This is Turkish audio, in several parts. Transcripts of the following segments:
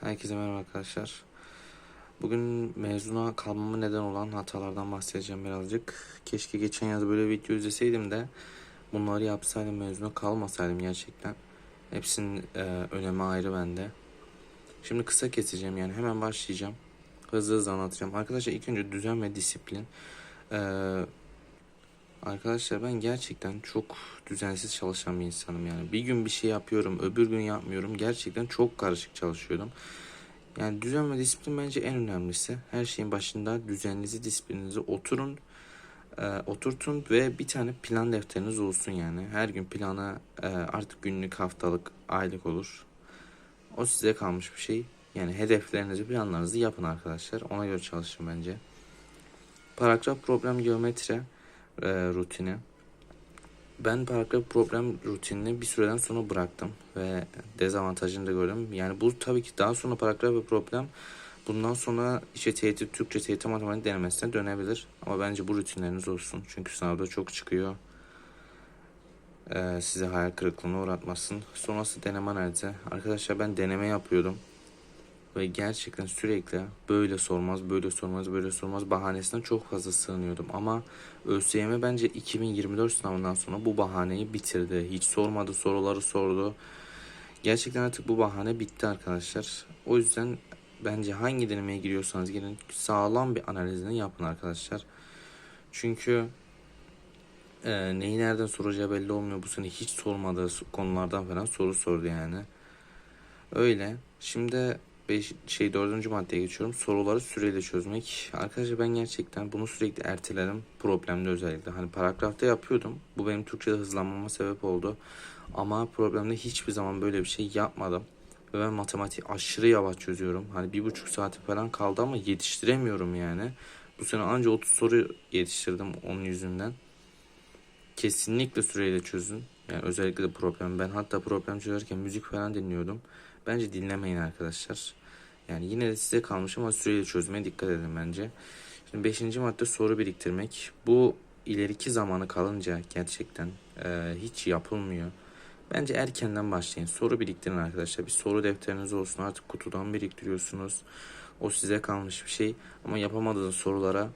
Herkese merhaba arkadaşlar. Bugün mezuna kalmama neden olan hatalardan bahsedeceğim birazcık. Keşke geçen yaz böyle video izleseydim de bunları yapsaydım mezuna kalmasaydım gerçekten. Hepsinin e, önemi ayrı bende. Şimdi kısa keseceğim yani hemen başlayacağım. Hızlı hızlı anlatacağım. Arkadaşlar ilk önce düzen ve disiplin. Ee, Arkadaşlar ben gerçekten çok düzensiz çalışan bir insanım yani. Bir gün bir şey yapıyorum, öbür gün yapmıyorum. Gerçekten çok karışık çalışıyordum. Yani düzen ve disiplin bence en önemlisi. Her şeyin başında düzeninizi, disiplininizi oturun, e, oturtun ve bir tane plan defteriniz olsun yani. Her gün plana e, artık günlük, haftalık, aylık olur. O size kalmış bir şey. Yani hedeflerinizi, planlarınızı yapın arkadaşlar. Ona göre çalışın bence. Paragraf, problem, geometri e, rutini. Ben paragraf problem rutinini bir süreden sonra bıraktım ve dezavantajını da gördüm. Yani bu tabii ki daha sonra paragraf ve problem bundan sonra işte TYT, Türkçe, TYT matematik denemesine dönebilir. Ama bence bu rutinleriniz olsun. Çünkü sınavda çok çıkıyor. Ee, size hayal kırıklığına uğratmasın. Sonrası deneme nerede? Arkadaşlar ben deneme yapıyordum. Ve gerçekten sürekli böyle sormaz, böyle sormaz, böyle sormaz bahanesine çok fazla sığınıyordum. Ama ÖSYM bence 2024 sınavından sonra bu bahaneyi bitirdi. Hiç sormadı, soruları sordu. Gerçekten artık bu bahane bitti arkadaşlar. O yüzden bence hangi denemeye giriyorsanız girin sağlam bir analizini yapın arkadaşlar. Çünkü e, neyi nereden soracağı belli olmuyor. Bu sene hiç sormadığı konulardan falan soru sordu yani. Öyle. Şimdi beş, şey dördüncü maddeye geçiyorum. Soruları süreyle çözmek. Arkadaşlar ben gerçekten bunu sürekli ertelerim. Problemde özellikle. Hani paragrafta yapıyordum. Bu benim Türkçe'de hızlanmama sebep oldu. Ama problemde hiçbir zaman böyle bir şey yapmadım. Ve ben matematiği aşırı yavaş çözüyorum. Hani bir buçuk saati falan kaldı ama yetiştiremiyorum yani. Bu sene anca 30 soru yetiştirdim onun yüzünden. Kesinlikle süreyle çözün. Yani özellikle de problem. Ben hatta problem çözerken müzik falan dinliyordum. Bence dinlemeyin arkadaşlar. Yani yine de size kalmış ama süreyle çözmeye dikkat edin bence. Şimdi beşinci madde soru biriktirmek. Bu ileriki zamanı kalınca gerçekten e, hiç yapılmıyor. Bence erkenden başlayın. Soru biriktirin arkadaşlar. Bir soru defteriniz olsun. Artık kutudan biriktiriyorsunuz. O size kalmış bir şey. Ama yapamadığınız sorulara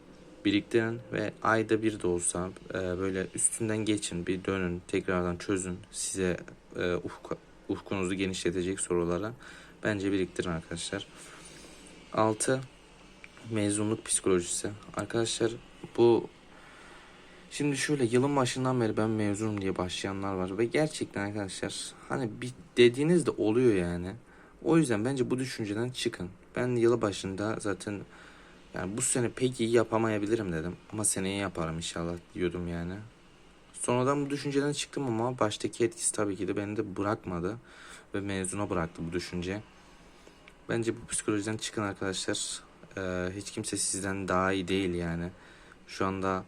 biriktirin ve ayda bir de olsa e, böyle üstünden geçin. Bir dönün. Tekrardan çözün. Size e, ufka, ufkunuzu genişletecek sorulara bence biriktirin arkadaşlar. 6. Mezunluk psikolojisi. Arkadaşlar bu şimdi şöyle yılın başından beri ben mezunum diye başlayanlar var ve gerçekten arkadaşlar hani bir dediğiniz de oluyor yani. O yüzden bence bu düşünceden çıkın. Ben yılı başında zaten yani bu sene pek iyi yapamayabilirim dedim ama seneye yaparım inşallah diyordum yani. Sonradan bu düşünceden çıktım ama baştaki etkisi tabii ki de beni de bırakmadı ve mezuna bıraktı bu düşünce. Bence bu psikolojiden çıkın arkadaşlar. Ee, hiç kimse sizden daha iyi değil yani. Şu anda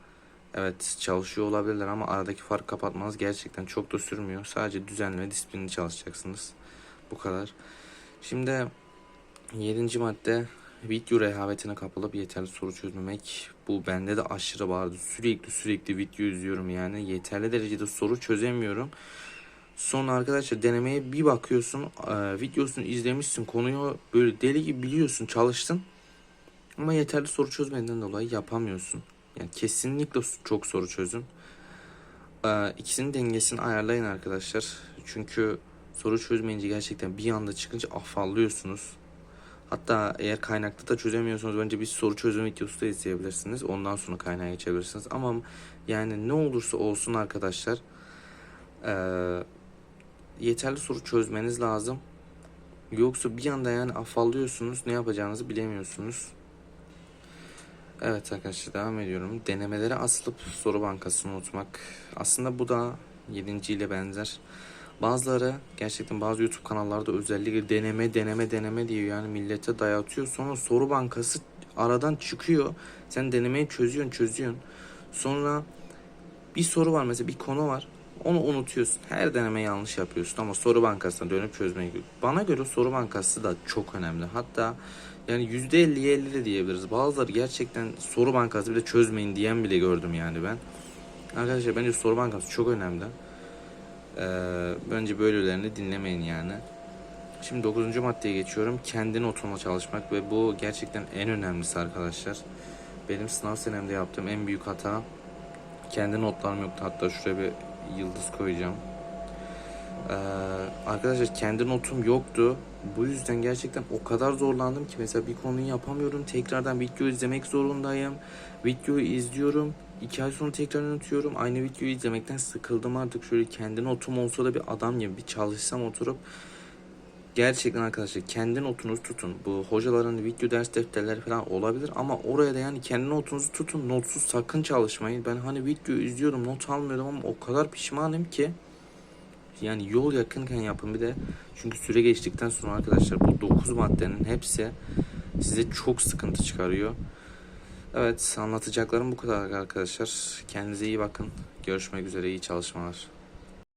evet çalışıyor olabilirler ama aradaki fark kapatmanız gerçekten çok da sürmüyor. Sadece düzenli ve disiplinli çalışacaksınız. Bu kadar. Şimdi yedinci madde video rehavetine kapılıp yeterli soru çözmemek. Bu bende de aşırı vardı. Sürekli sürekli video izliyorum yani. Yeterli derecede soru çözemiyorum. Sonra arkadaşlar denemeye bir bakıyorsun. E, videosunu izlemişsin. Konuyu böyle deli gibi biliyorsun. Çalıştın. Ama yeterli soru çözmediğinden dolayı yapamıyorsun. Yani kesinlikle çok soru çözün. E, ikisinin dengesini ayarlayın arkadaşlar. Çünkü soru çözmeyince gerçekten bir anda çıkınca afallıyorsunuz. Hatta eğer kaynakta da çözemiyorsanız bence bir soru çözüm videosu da izleyebilirsiniz. Ondan sonra kaynağa geçebilirsiniz. Ama yani ne olursa olsun arkadaşlar ee, yeterli soru çözmeniz lazım. Yoksa bir anda yani afallıyorsunuz. Ne yapacağınızı bilemiyorsunuz. Evet arkadaşlar devam ediyorum. Denemelere asılıp soru bankasını unutmak. Aslında bu da 7. ile benzer. Bazıları gerçekten bazı YouTube kanallarda özellikle deneme deneme deneme diyor yani millete dayatıyor. Sonra soru bankası aradan çıkıyor. Sen denemeyi çözüyorsun çözüyorsun. Sonra bir soru var mesela bir konu var. Onu unutuyorsun. Her deneme yanlış yapıyorsun ama soru bankasına dönüp çözmeye Bana göre soru bankası da çok önemli. Hatta yani %50'ye 50 de diyebiliriz. Bazıları gerçekten soru bankası bile çözmeyin diyen bile gördüm yani ben. Arkadaşlar bence soru bankası çok önemli. Ee, bence böylelerini dinlemeyin yani. Şimdi 9. maddeye geçiyorum. Kendi notuna çalışmak ve bu gerçekten en önemlisi arkadaşlar. Benim sınav senemde yaptığım en büyük hata kendi notlarım yoktu. Hatta şuraya bir yıldız koyacağım. Ee, arkadaşlar kendi notum yoktu. Bu yüzden gerçekten o kadar zorlandım ki mesela bir konuyu yapamıyorum. Tekrardan video izlemek zorundayım. Videoyu izliyorum. iki ay sonra tekrar unutuyorum. Aynı videoyu izlemekten sıkıldım artık. Şöyle kendi notum olsa da bir adam gibi bir çalışsam oturup Gerçekten arkadaşlar kendi notunuzu tutun. Bu hocaların video ders defterleri falan olabilir ama oraya da yani kendi notunuzu tutun. Notsuz sakın çalışmayın. Ben hani video izliyorum not almıyorum ama o kadar pişmanım ki. Yani yol yakınken yapın bir de. Çünkü süre geçtikten sonra arkadaşlar bu 9 maddenin hepsi size çok sıkıntı çıkarıyor. Evet anlatacaklarım bu kadar arkadaşlar. Kendinize iyi bakın. Görüşmek üzere iyi çalışmalar.